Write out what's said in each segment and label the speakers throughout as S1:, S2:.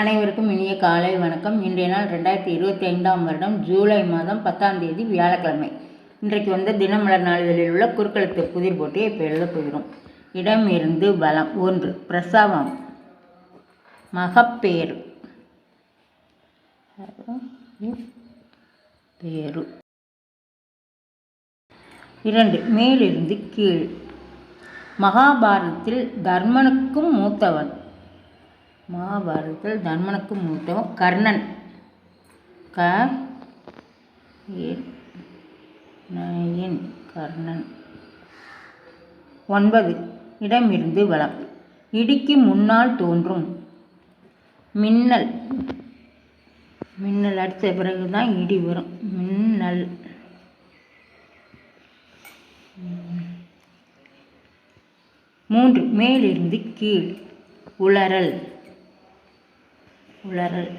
S1: அனைவருக்கும் இனிய காலை வணக்கம். இன்றைய நாள் ரெண்டாயிரத்தி இருபத்தி ஐந்தாம் வருடம் ஜூலை மாதம் பத்தாம் தேதி வியாழக்கிழமை. இன்றைக்கு வந்து தினமலர் நாளிதழில் உள்ள குறுக்கெழுத்து புதிர் போட்டியை இப்போ எழுதப் போகிறோம். இடம் இருந்து பலம் ஒன்று பிரசவம். மகப்பேறு. பேரு இரண்டு மேலிருந்து கீழ். மகாபாரதத்தில் தர்மனுக்கும் மூத்தவன். மகாபாரதத்தில் தர்மனுக்கு மூத்தவன் கர்ணன். க நயின் கர்ணன். ஒன்பது இடமிருந்து வளம். இடிக்கு முன்னால் தோன்றும் மின்னல். மின்னல் அடித்த பிறகு தான் இடி வரும். மின்னல். மூன்று மேலிருந்து கீழ் உளறல். உளறல்.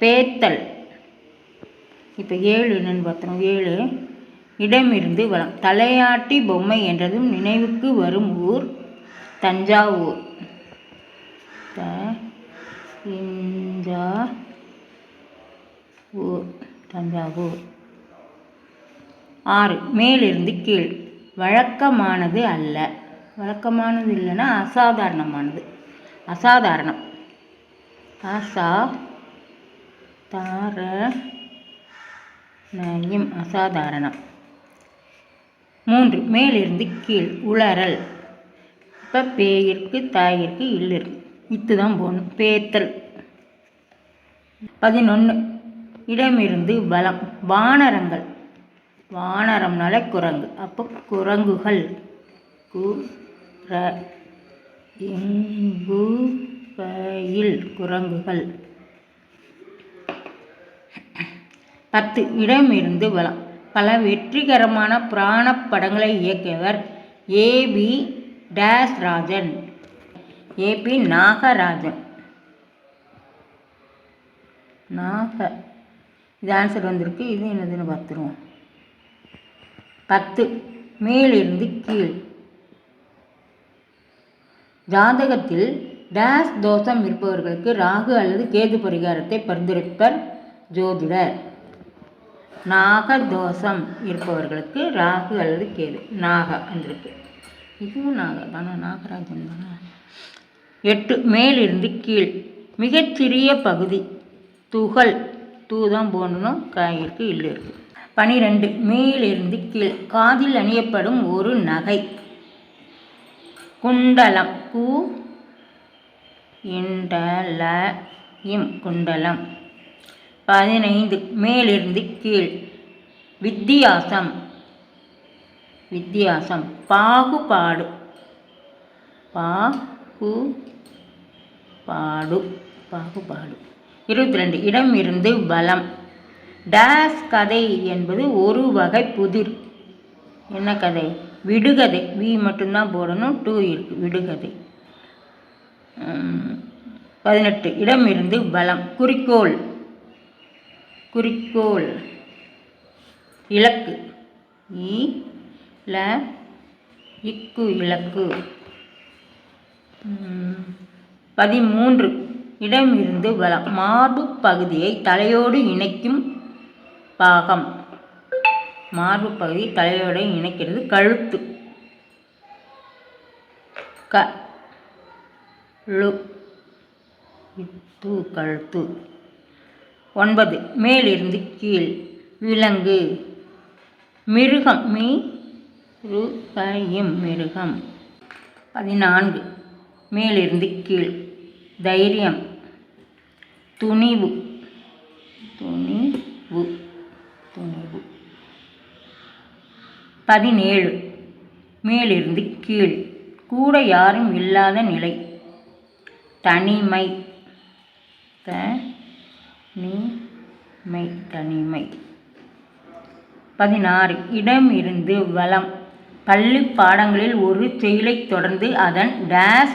S1: பேத்தல் இப்போ ஏழு என்னன்னு பார்த்தோம். ஏழு. இடமிருந்து வளம். தலையாட்டி பொம்மை என்றதும் நினைவுக்கு வரும் ஊர் தஞ்சாவூர். ஊர் தஞ்சாவூர். ஆறு. மேலிருந்து கீழ். வழக்கமானது அல்ல. வழக்கமானது இல்லைன்னா அசாதாரணமானது. அசாதாரணம். அசா தார நயம் அசாதாரணம் மூன்று மேலிருந்து கீழ் உளறல். இப்போ பேயிற்கு தாயிற்கு இல்லு இத்து தான் போகணும் பேத்தல். பதினொன்று இடமிருந்து பலம் வானரங்கள். வானரம்னால குரங்கு. அப்போ குரங்குகள். கு ர இங்கு பயில் குரங்குகள். பத்து இடமிருந்து வளம். பல வெற்றிகரமான புராண படங்களை இயக்கியவர் ஏபி டேஸ் ராஜன் ஏபி நாகராஜன். நாக. இது ஆன்சர் வந்திருக்கு. இது என்னதுன்னு பார்த்துருவோம். பத்து மேலிருந்து கீழ். ஜாதகத்தில் டேஸ் தோஷம் இருப்பவர்களுக்கு ராகு அல்லது கேது பரிகாரத்தை பரிந்துரைப்பர் ஜோதிடர் நாக தோஷம் இருப்பவர்களுக்கு ராகு அல்லது கேது நாக வந்திருக்கு இதுவும் நாக தானே நாகராஜன் தானே எட்டு மேலிருந்து கீழ் மிகச்சிறிய பகுதி துகள் தூ தான் போடணும் காயிற்கு இல்லை இருக்குது பனிரெண்டு மேலிருந்து கீழ் காதில் அணியப்படும் ஒரு நகை குண்டலம் பூ இண்டல இம் குண்டலம். பதினைந்து மேலிருந்து கீழ். வித்தியாசம். வித்தியாசம். பாகுபாடு. பாகு பாடு பாகுபாடு. இருபத்தி ரெண்டு இடம் இருந்து பலம். டேஸ் கதை என்பது ஒரு வகை புதிர். என்ன கதை? விடுகதை. வி மட்டும்தான் போடணும் டூ இருக்கு. விடுகதை. பதினெட்டு. இடம் இருந்து பலம் குறிக்கோள். குறிக்கோள். இலக்கு. இ ல இக்கு இலக்கு. பதிமூன்று. இடம் இருந்து வளம் மார்பு பகுதியை தலையோடு இணைக்கும் பாகம். மார்பு பகுதி தலையோடு இணைக்கிறது கழுத்து. க லு. இத்து கழுத்து. ஒன்பது. மேலிருந்து கீழ். விலங்கு. மிருகம். மீ. ரு. கையும் மிருகம். பதினான்கு. மேலிருந்து கீழ். தைரியம். துணிவு. துணிவு. துணிவு. பதினேழு. மேலிருந்து கீழ். கூட யாரும் இல்லாத நிலை. தனிமை. த தனிமை. பதினாறு இடம் இருந்து வளம். பள்ளி பாடங்களில் ஒரு செயலை தொடர்ந்து அதன் டேஸ்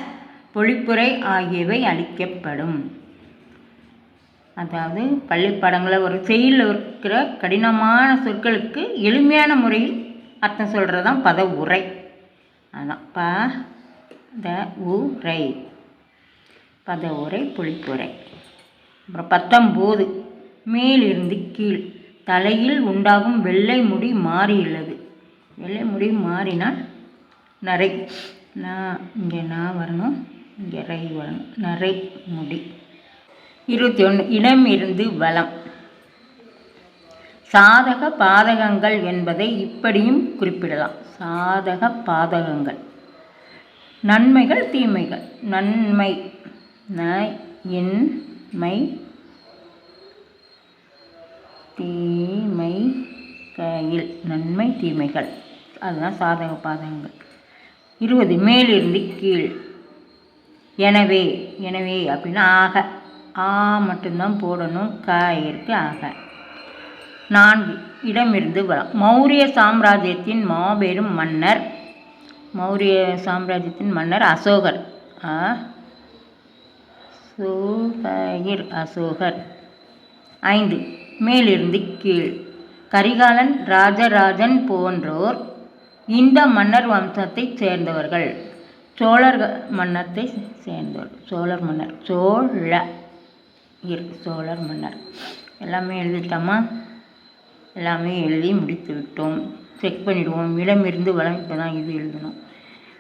S1: பொழிப்புரை ஆகியவை அளிக்கப்படும். அதாவது பள்ளிப்பாடங்களில் ஒரு செயலில் இருக்கிற கடினமான சொற்களுக்கு எளிமையான முறையில் அர்த்தம் சொல்கிறது தான் பத உரை அதான் ப த உரை பத உரை புளிப்புரை. அப்புறம் பத்தொம்போது மேலிருந்து கீழ். தலையில் உண்டாகும் வெள்ளை முடி மாறியுள்ளது. வெள்ளை முடி மாறினால் நரை. நான் இங்கே நான் வரணும் இங்கே ரை வரணும். நரை முடி. இருபத்தி ஒன்று இடம் இருந்து வளம். சாதக பாதகங்கள் என்பதை இப்படியும் குறிப்பிடலாம். சாதக பாதகங்கள். நன்மைகள் தீமைகள். நன்மை ந இன்மை தீமை கையில். நன்மை தீமைகள். அதுதான் சாதக பாதகங்கள். இருபது மேலிருந்து கீழ். எனவே எனவே அப்படின்னா ஆக. ஆ மட்டும்தான் போடணும். க இருக்கு ஆக. நான்கு இடமிருந்து வளம். மௌரிய சாம்ராஜ்யத்தின் மாபெரும் மன்னர். மௌரிய சாம்ராஜ்யத்தின் மன்னர் அசோகர். அ அசோகர். ஐந்து. மேலிருந்து கீழ். கரிகாலன் ராஜராஜன் போன்றோர் இந்த மன்னர் வம்சத்தைச் சேர்ந்தவர்கள். சோழர் மன்னத்தை சேர்ந்தவர். சோழர் மன்னர். சோழ. இர். சோழர் மன்னர். எல்லாமே எழுதிட்டோமா எல்லாமே எழுதி முடித்து விட்டோம். செக் பண்ணிவிடுவோம் இடமிருந்து வளம். இப்போ தான் இது எழுதணும்.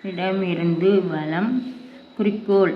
S1: இடமிருந்து வளம். குறிக்கோள்.